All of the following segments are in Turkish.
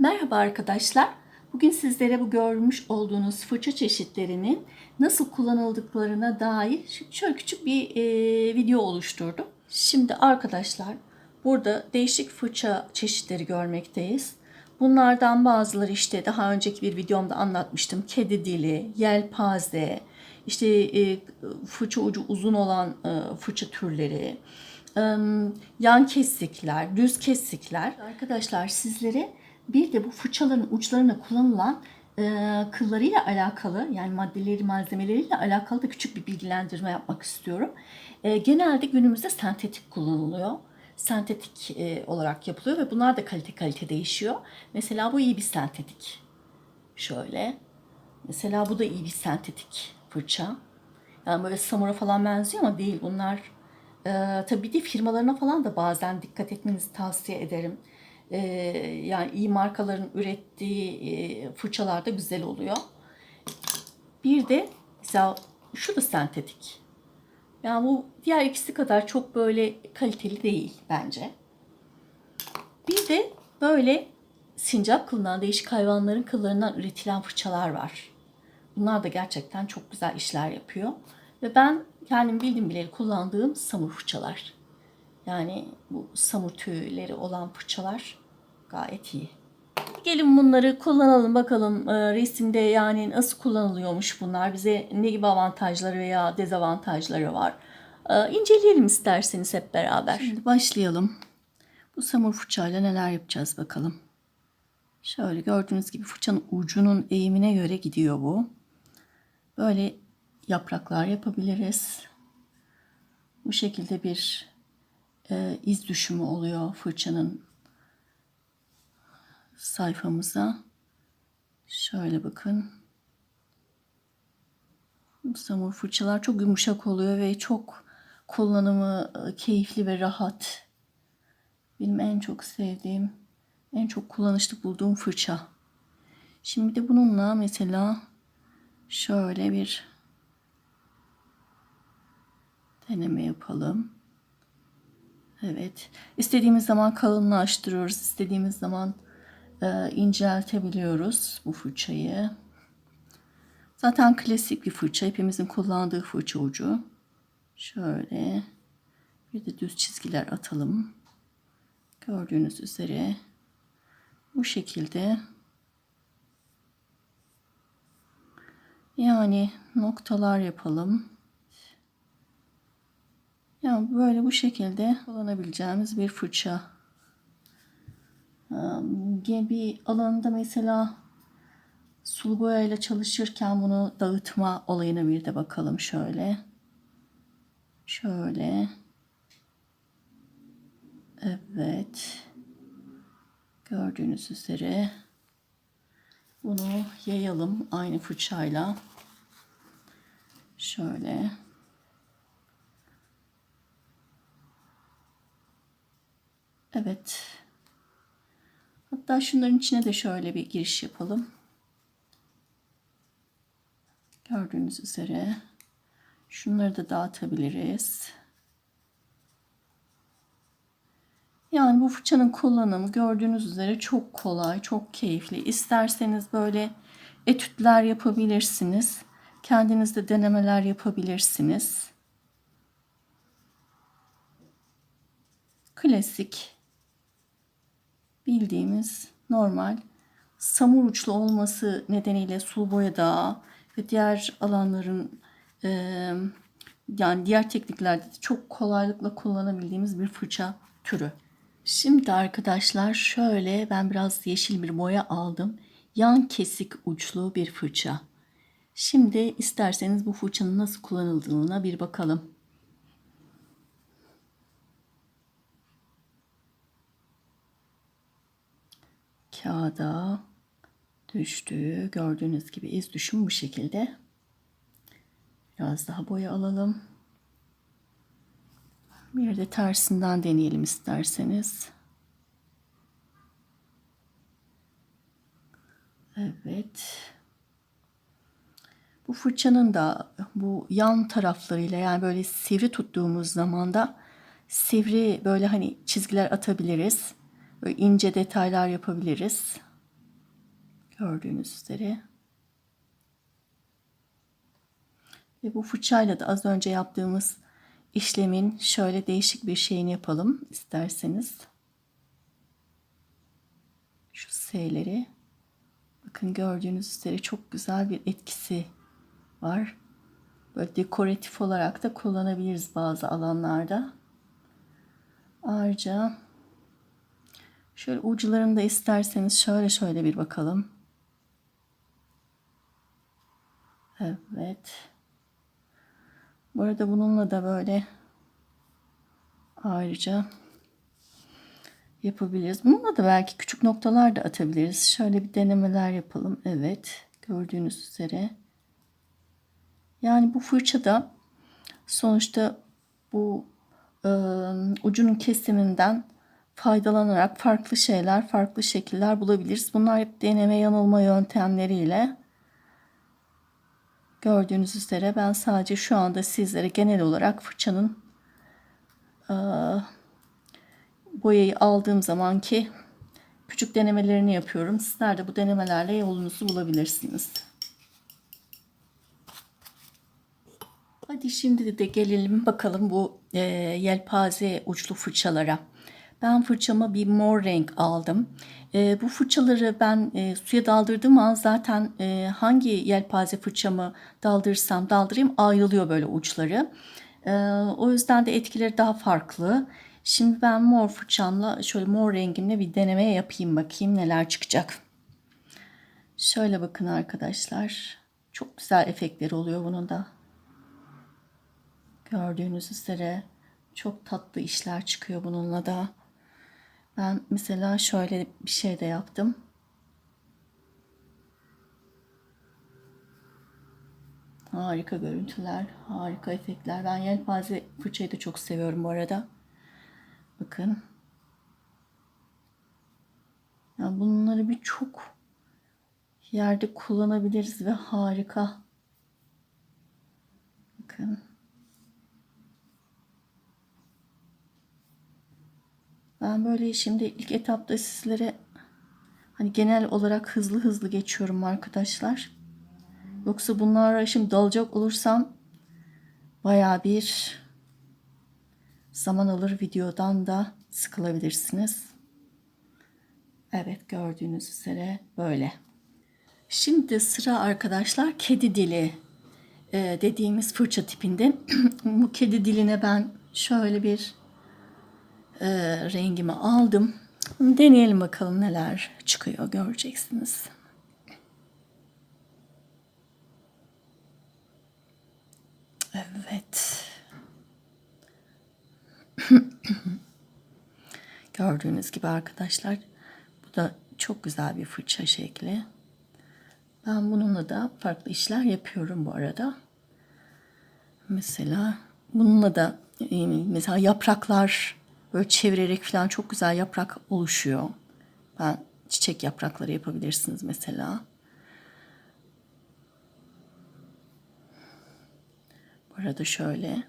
Merhaba arkadaşlar. Bugün sizlere bu görmüş olduğunuz fırça çeşitlerinin nasıl kullanıldıklarına dair şöyle küçük bir e, video oluşturdum. Şimdi arkadaşlar burada değişik fırça çeşitleri görmekteyiz. Bunlardan bazıları işte daha önceki bir videomda anlatmıştım. Kedi dili, yelpaze, işte e, fırça ucu uzun olan e, fırça türleri, e, yan kesikler, düz kesikler. Arkadaşlar sizlere bir de bu fırçaların uçlarına kullanılan e, kıllarıyla alakalı yani maddeleri malzemeleriyle alakalı da küçük bir bilgilendirme yapmak istiyorum. E, genelde günümüzde sentetik kullanılıyor. Sentetik e, olarak yapılıyor ve bunlar da kalite kalite değişiyor. Mesela bu iyi bir sentetik. Şöyle. Mesela bu da iyi bir sentetik fırça. Yani böyle samura falan benziyor ama değil. Bunlar e, tabii bir de firmalarına falan da bazen dikkat etmenizi tavsiye ederim. E, yani iyi markaların ürettiği e, fırçalar da güzel oluyor. Bir de mesela şu da sentetik. Yani bu diğer ikisi kadar çok böyle kaliteli değil bence. Bir de böyle sincap kılından değişik hayvanların kıllarından üretilen fırçalar var. Bunlar da gerçekten çok güzel işler yapıyor. Ve ben kendim bildim bileli kullandığım samur fırçalar. Yani bu samur tüyleri olan fırçalar gayet iyi. Gelin bunları kullanalım bakalım e, resimde yani nasıl kullanılıyormuş bunlar. Bize ne gibi avantajları veya dezavantajları var. E, inceleyelim isterseniz hep beraber. Şimdi başlayalım. Bu samur fırçayla neler yapacağız bakalım. Şöyle gördüğünüz gibi fırçanın ucunun eğimine göre gidiyor bu. Böyle yapraklar yapabiliriz. Bu şekilde bir e, iz düşümü oluyor fırçanın sayfamıza. Şöyle bakın. Samur fırçalar çok yumuşak oluyor ve çok kullanımı e, keyifli ve rahat. Benim en çok sevdiğim, en çok kullanışlı bulduğum fırça. Şimdi de bununla mesela şöyle bir deneme yapalım. Evet. İstediğimiz zaman kalınlaştırıyoruz. İstediğimiz zaman e, inceltebiliyoruz bu fırçayı. Zaten klasik bir fırça. Hepimizin kullandığı fırça ucu. Şöyle bir de düz çizgiler atalım. Gördüğünüz üzere bu şekilde yani noktalar yapalım. Yani böyle bu şekilde kullanabileceğimiz bir fırça. Bir alanında mesela sulu boyayla çalışırken bunu dağıtma olayına bir de bakalım şöyle. Şöyle. Evet. Gördüğünüz üzere bunu yayalım aynı fırçayla. Şöyle. Evet. Hatta şunların içine de şöyle bir giriş yapalım. Gördüğünüz üzere şunları da dağıtabiliriz. Yani bu fırçanın kullanımı gördüğünüz üzere çok kolay, çok keyifli. İsterseniz böyle etütler yapabilirsiniz. Kendiniz de denemeler yapabilirsiniz. Klasik bildiğimiz normal samur uçlu olması nedeniyle sulu boyada ve diğer alanların e, yani diğer tekniklerde de çok kolaylıkla kullanabildiğimiz bir fırça türü. Şimdi arkadaşlar şöyle ben biraz yeşil bir boya aldım. Yan kesik uçlu bir fırça. Şimdi isterseniz bu fırçanın nasıl kullanıldığına bir bakalım. Kağıda düştü. Gördüğünüz gibi iz düşüm bu şekilde. Biraz daha boya alalım. Bir de tersinden deneyelim isterseniz. Evet. Bu fırçanın da bu yan taraflarıyla yani böyle sivri tuttuğumuz zaman da sivri böyle hani çizgiler atabiliriz. Böyle ince detaylar yapabiliriz. Gördüğünüz üzere. Ve bu fırçayla da az önce yaptığımız işlemin şöyle değişik bir şeyini yapalım isterseniz. Şu S'leri bakın gördüğünüz üzere çok güzel bir etkisi var. Böyle dekoratif olarak da kullanabiliriz bazı alanlarda. Ayrıca şöyle uçlarını da isterseniz şöyle şöyle bir bakalım. Evet. Bu arada bununla da böyle ayrıca yapabiliriz. Bununla da belki küçük noktalar da atabiliriz. Şöyle bir denemeler yapalım. Evet. Gördüğünüz üzere. Yani bu fırçada sonuçta bu e, ucunun kesiminden faydalanarak farklı şeyler, farklı şekiller bulabiliriz. Bunlar hep deneme yanılma yöntemleriyle gördüğünüz üzere ben sadece şu anda sizlere genel olarak fırçanın e, boyayı aldığım zamanki küçük denemelerini yapıyorum. Sizler de bu denemelerle yolunuzu bulabilirsiniz. Hadi şimdi de gelelim bakalım bu e, yelpaze uçlu fırçalara. Ben fırçama bir mor renk aldım. E, bu fırçaları ben e, suya daldırdığım an zaten e, hangi yelpaze fırçamı daldırırsam daldırayım ayrılıyor böyle uçları. E, o yüzden de etkileri daha farklı. Şimdi ben mor fırçamla şöyle mor rengimle bir deneme yapayım bakayım neler çıkacak. Şöyle bakın arkadaşlar. Çok güzel efektleri oluyor bunun da. Gördüğünüz üzere çok tatlı işler çıkıyor bununla da. Ben mesela şöyle bir şey de yaptım. Harika görüntüler, harika efektler. Ben yelpaze fırçayı da çok seviyorum bu arada. Bakın. Yani bunları birçok yerde kullanabiliriz ve harika. Bakın. Ben böyle şimdi ilk etapta sizlere hani genel olarak hızlı hızlı geçiyorum arkadaşlar. Yoksa bunlara şimdi dalacak olursam baya bir zaman alır videodan da sıkılabilirsiniz. Evet gördüğünüz üzere böyle. Şimdi sıra arkadaşlar kedi dili e, dediğimiz fırça tipinde. Bu kedi diline ben şöyle bir e, rengimi aldım. Deneyelim bakalım neler çıkıyor göreceksiniz. Evet. Gördüğünüz gibi arkadaşlar bu da çok güzel bir fırça şekli. Ben bununla da farklı işler yapıyorum bu arada. Mesela bununla da e, mesela yapraklar böyle çevirerek falan çok güzel yaprak oluşuyor. Ben çiçek yaprakları yapabilirsiniz mesela. Bu arada şöyle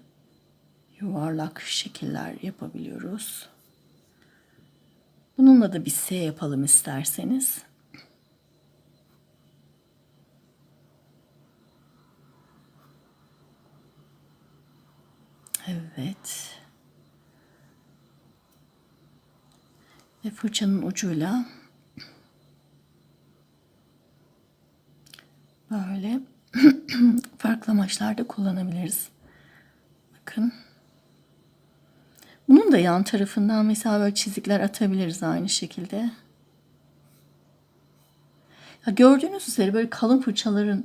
yuvarlak şekiller yapabiliyoruz. Bununla da bir S yapalım isterseniz. Evet. Ve fırçanın ucuyla böyle farklı amaçlarda kullanabiliriz. Bakın. Bunun da yan tarafından mesela böyle çizikler atabiliriz aynı şekilde. Ya gördüğünüz üzere böyle kalın fırçaların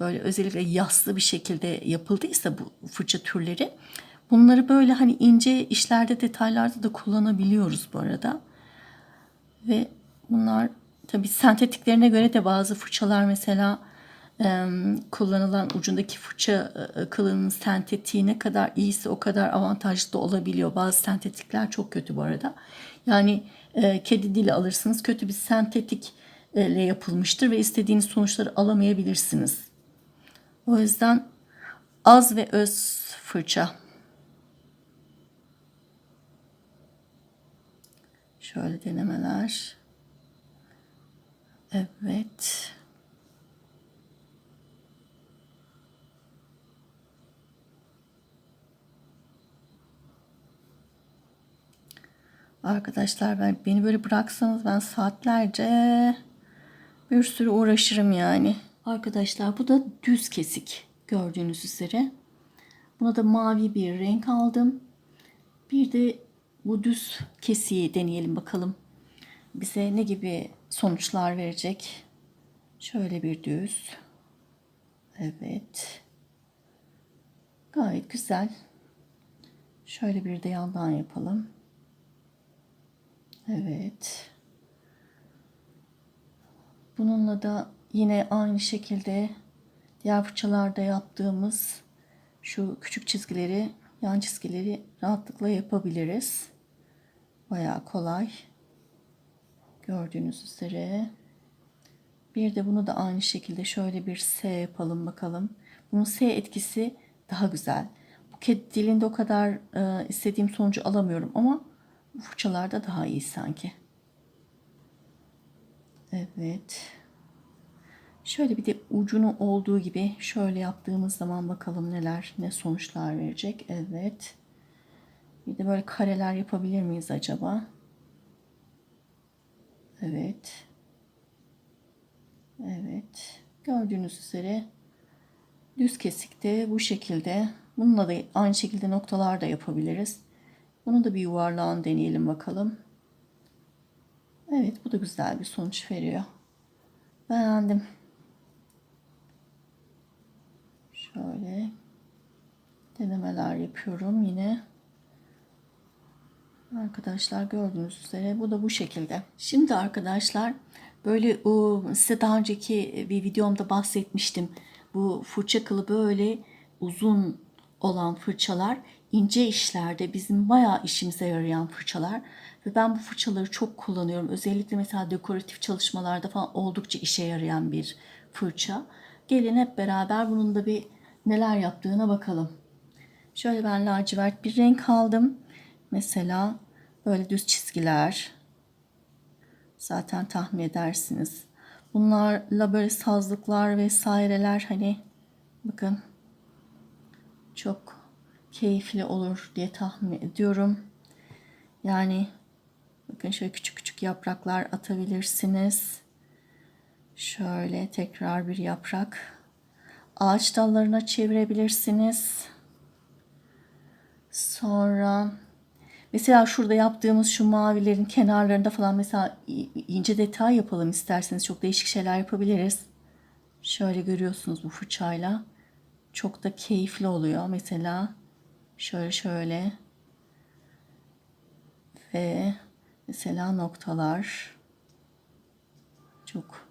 böyle özellikle yaslı bir şekilde yapıldıysa bu fırça türleri bunları böyle hani ince işlerde detaylarda da kullanabiliyoruz bu arada. Ve bunlar tabi sentetiklerine göre de bazı fırçalar mesela kullanılan ucundaki fırça kılının sentetiği ne kadar iyiyse o kadar avantajlı da olabiliyor. Bazı sentetikler çok kötü bu arada. Yani kedi dili alırsınız kötü bir sentetik ile yapılmıştır ve istediğiniz sonuçları alamayabilirsiniz. O yüzden az ve öz fırça. Şöyle denemeler. Evet. Arkadaşlar ben beni böyle bıraksanız ben saatlerce bir sürü uğraşırım yani. Arkadaşlar bu da düz kesik gördüğünüz üzere. Buna da mavi bir renk aldım. Bir de bu düz kesiği deneyelim bakalım. Bize ne gibi sonuçlar verecek. Şöyle bir düz. Evet. Gayet güzel. Şöyle bir de yandan yapalım. Evet. Bununla da yine aynı şekilde diğer fırçalarda yaptığımız şu küçük çizgileri, yan çizgileri rahatlıkla yapabiliriz. Bayağı kolay. Gördüğünüz üzere. Bir de bunu da aynı şekilde şöyle bir S yapalım bakalım. Bunun S etkisi daha güzel. Buket dilinde o kadar e, istediğim sonucu alamıyorum ama bu fırçalarda daha iyi sanki. Evet. Şöyle bir de ucunu olduğu gibi şöyle yaptığımız zaman bakalım neler ne sonuçlar verecek. Evet. Bir de böyle kareler yapabilir miyiz acaba? Evet. Evet. Gördüğünüz üzere düz kesikte bu şekilde. Bununla da aynı şekilde noktalar da yapabiliriz. Bunu da bir yuvarlağın deneyelim bakalım. Evet bu da güzel bir sonuç veriyor. Beğendim. Şöyle denemeler yapıyorum yine. Arkadaşlar gördüğünüz üzere bu da bu şekilde. Şimdi arkadaşlar böyle size daha önceki bir videomda bahsetmiştim. Bu fırça kılı böyle uzun olan fırçalar ince işlerde bizim bayağı işimize yarayan fırçalar. Ve ben bu fırçaları çok kullanıyorum. Özellikle mesela dekoratif çalışmalarda falan oldukça işe yarayan bir fırça. Gelin hep beraber bunun da bir neler yaptığına bakalım. Şöyle ben lacivert bir renk aldım. Mesela böyle düz çizgiler. Zaten tahmin edersiniz. Bunlarla böyle sazlıklar vesaireler hani bakın çok keyifli olur diye tahmin ediyorum. Yani bakın şöyle küçük küçük yapraklar atabilirsiniz. Şöyle tekrar bir yaprak. Ağaç dallarına çevirebilirsiniz. Sonra mesela şurada yaptığımız şu mavilerin kenarlarında falan mesela ince detay yapalım isterseniz. Çok değişik şeyler yapabiliriz. Şöyle görüyorsunuz bu fırçayla. Çok da keyifli oluyor. Mesela şöyle şöyle ve mesela noktalar çok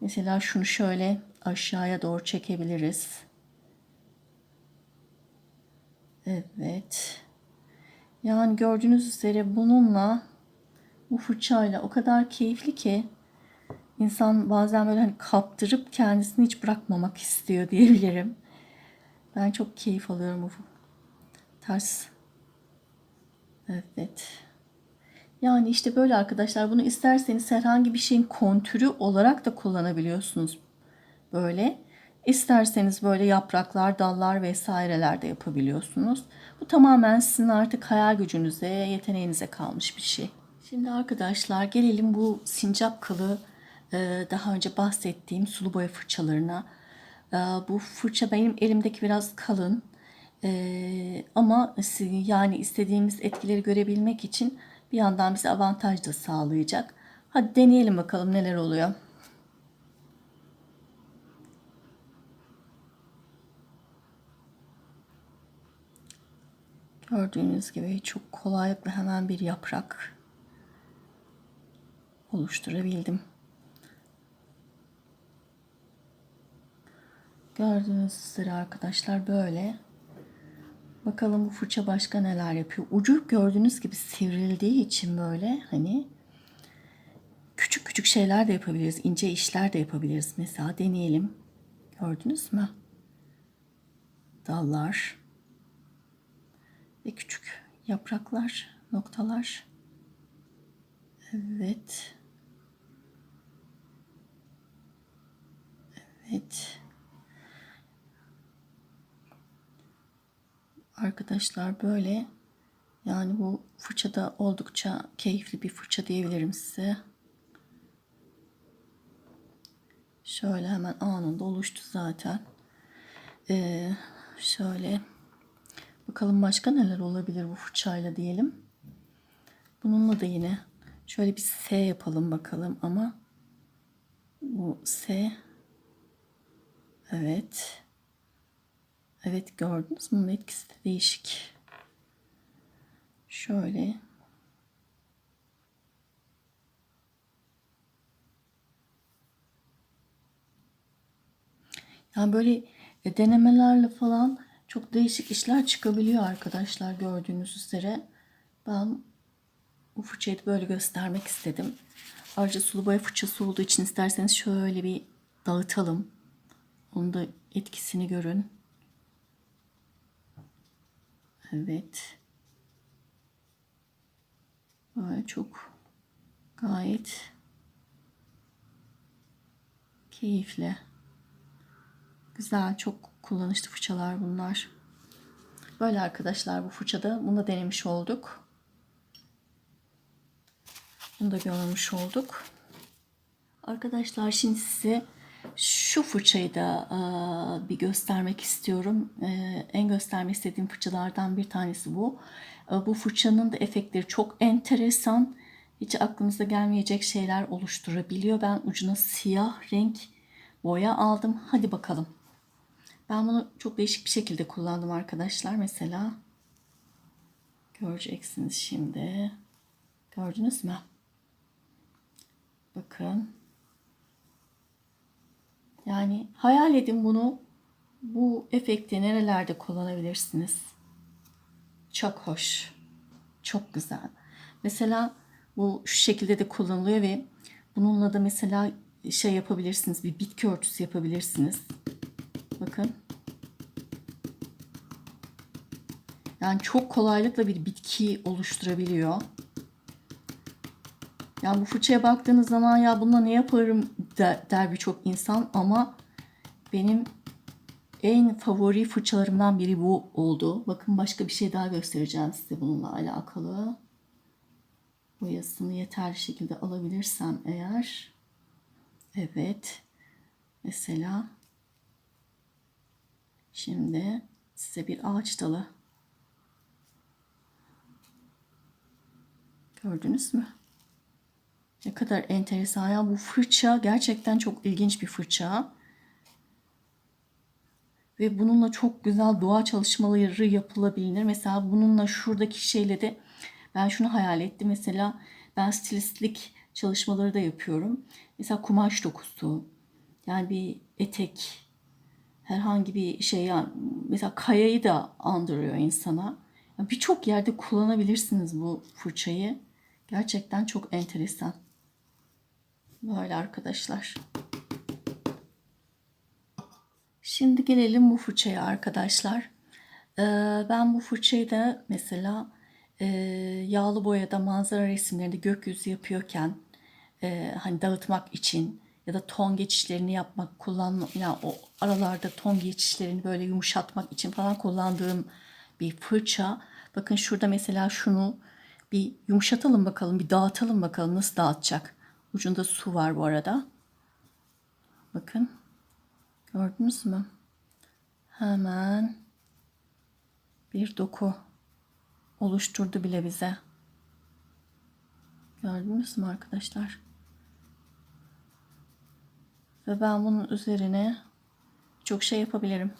mesela şunu şöyle aşağıya doğru çekebiliriz. Evet. Yani gördüğünüz üzere bununla bu fırçayla o kadar keyifli ki insan bazen böyle hani kaptırıp kendisini hiç bırakmamak istiyor diyebilirim. Ben çok keyif alıyorum bu ters. Evet. Yani işte böyle arkadaşlar bunu isterseniz herhangi bir şeyin kontürü olarak da kullanabiliyorsunuz. Böyle. İsterseniz böyle yapraklar, dallar vesaireler de yapabiliyorsunuz. Bu tamamen sizin artık hayal gücünüze, yeteneğinize kalmış bir şey. Şimdi arkadaşlar gelelim bu sincap kılı e, daha önce bahsettiğim sulu boya fırçalarına. E, bu fırça benim elimdeki biraz kalın. E, ama yani istediğimiz etkileri görebilmek için bir yandan bize avantaj da sağlayacak. Hadi deneyelim bakalım neler oluyor. Gördüğünüz gibi çok kolaylıkla hemen bir yaprak oluşturabildim. Gördüğünüz üzere arkadaşlar böyle. Bakalım bu fırça başka neler yapıyor. Ucu gördüğünüz gibi sivrildiği için böyle hani küçük küçük şeyler de yapabiliriz. ince işler de yapabiliriz. Mesela deneyelim. Gördünüz mü? Dallar ve küçük yapraklar, noktalar. Evet. Evet. Arkadaşlar böyle yani bu fırça da oldukça keyifli bir fırça diyebilirim size. Şöyle hemen anında oluştu zaten. Ee, şöyle bakalım başka neler olabilir bu fırçayla diyelim. Bununla da yine şöyle bir S yapalım bakalım ama bu S evet evet gördünüz mü? Bunun etkisi de değişik. Şöyle Yani böyle e, denemelerle falan çok değişik işler çıkabiliyor arkadaşlar gördüğünüz üzere. Ben bu fırçayı böyle göstermek istedim. Ayrıca sulu boya fırçası olduğu için isterseniz şöyle bir dağıtalım. Onun da etkisini görün. Evet. Böyle çok gayet keyifli. Güzel, çok kullanışlı fırçalar bunlar. Böyle arkadaşlar bu fırçada bunu da denemiş olduk. Bunu da görmüş olduk. Arkadaşlar şimdi size şu fırçayı da e, bir göstermek istiyorum. E, en göstermek istediğim fırçalardan bir tanesi bu. E, bu fırçanın da efektleri çok enteresan. Hiç aklınıza gelmeyecek şeyler oluşturabiliyor. Ben ucuna siyah renk boya aldım. Hadi bakalım. Ben bunu çok değişik bir şekilde kullandım arkadaşlar. Mesela göreceksiniz şimdi. Gördünüz mü? Bakın. Yani hayal edin bunu. Bu efekti nerelerde kullanabilirsiniz? Çok hoş. Çok güzel. Mesela bu şu şekilde de kullanılıyor ve bununla da mesela şey yapabilirsiniz. Bir bitki örtüsü yapabilirsiniz. Bakın. Yani çok kolaylıkla bir bitki oluşturabiliyor. Yani bu fırçaya baktığınız zaman ya bununla ne yaparım der, birçok insan ama benim en favori fırçalarımdan biri bu oldu. Bakın başka bir şey daha göstereceğim size bununla alakalı. Boyasını yeterli şekilde alabilirsem eğer. Evet. Mesela şimdi size bir ağaç dalı. Gördünüz mü? Ne kadar enteresan ya. Bu fırça gerçekten çok ilginç bir fırça. Ve bununla çok güzel doğa çalışmaları yapılabilir. Mesela bununla şuradaki şeyle de ben şunu hayal ettim. Mesela ben stilistlik çalışmaları da yapıyorum. Mesela kumaş dokusu. Yani bir etek. Herhangi bir şey yani mesela kayayı da andırıyor insana. Yani Birçok yerde kullanabilirsiniz bu fırçayı. Gerçekten çok enteresan. Böyle arkadaşlar. Şimdi gelelim bu fırçaya arkadaşlar. Ee, ben bu fırçayı da mesela e, yağlı boyada manzara resimlerinde gökyüzü yapıyorken e, hani dağıtmak için ya da ton geçişlerini yapmak, kullan yani o aralarda ton geçişlerini böyle yumuşatmak için falan kullandığım bir fırça. Bakın şurada mesela şunu bir yumuşatalım bakalım, bir dağıtalım bakalım nasıl dağıtacak. Ucunda su var bu arada. Bakın. Gördünüz mü? Hemen bir doku oluşturdu bile bize. Gördünüz mü arkadaşlar? Ve ben bunun üzerine çok şey yapabilirim.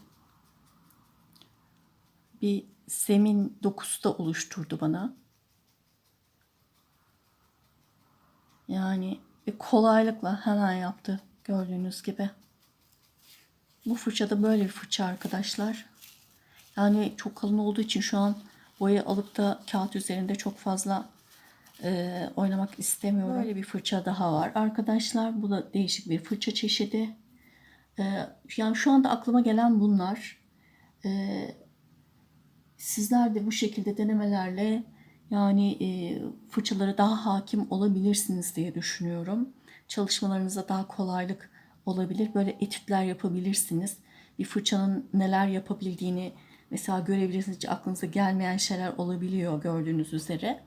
Bir zemin dokusu da oluşturdu bana. Yani kolaylıkla hemen yaptı gördüğünüz gibi. Bu fırça da böyle bir fırça arkadaşlar. Yani çok kalın olduğu için şu an boya alıp da kağıt üzerinde çok fazla e, oynamak istemiyorum. Böyle bir fırça daha var arkadaşlar. Bu da değişik bir fırça çeşidi. E, yani şu anda aklıma gelen bunlar. E, sizler de bu şekilde denemelerle yani e, fırçalara daha hakim olabilirsiniz diye düşünüyorum. Çalışmalarınıza daha kolaylık olabilir. Böyle etütler yapabilirsiniz. Bir fırçanın neler yapabildiğini mesela görebilirsiniz. Hiç aklınıza gelmeyen şeyler olabiliyor gördüğünüz üzere.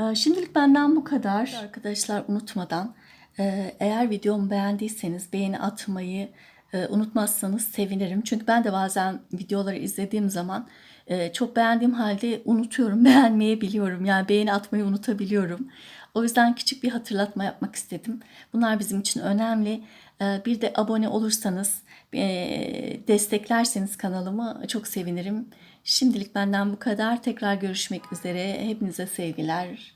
Ee, Şimdilik benden bu kadar. Arkadaşlar unutmadan e, eğer videomu beğendiyseniz beğeni atmayı e, unutmazsanız sevinirim. Çünkü ben de bazen videoları izlediğim zaman e, çok beğendiğim halde unutuyorum. Beğenmeyebiliyorum. Yani beğeni atmayı unutabiliyorum. O yüzden küçük bir hatırlatma yapmak istedim. Bunlar bizim için önemli. Bir de abone olursanız, desteklerseniz kanalımı çok sevinirim. Şimdilik benden bu kadar. Tekrar görüşmek üzere. Hepinize sevgiler.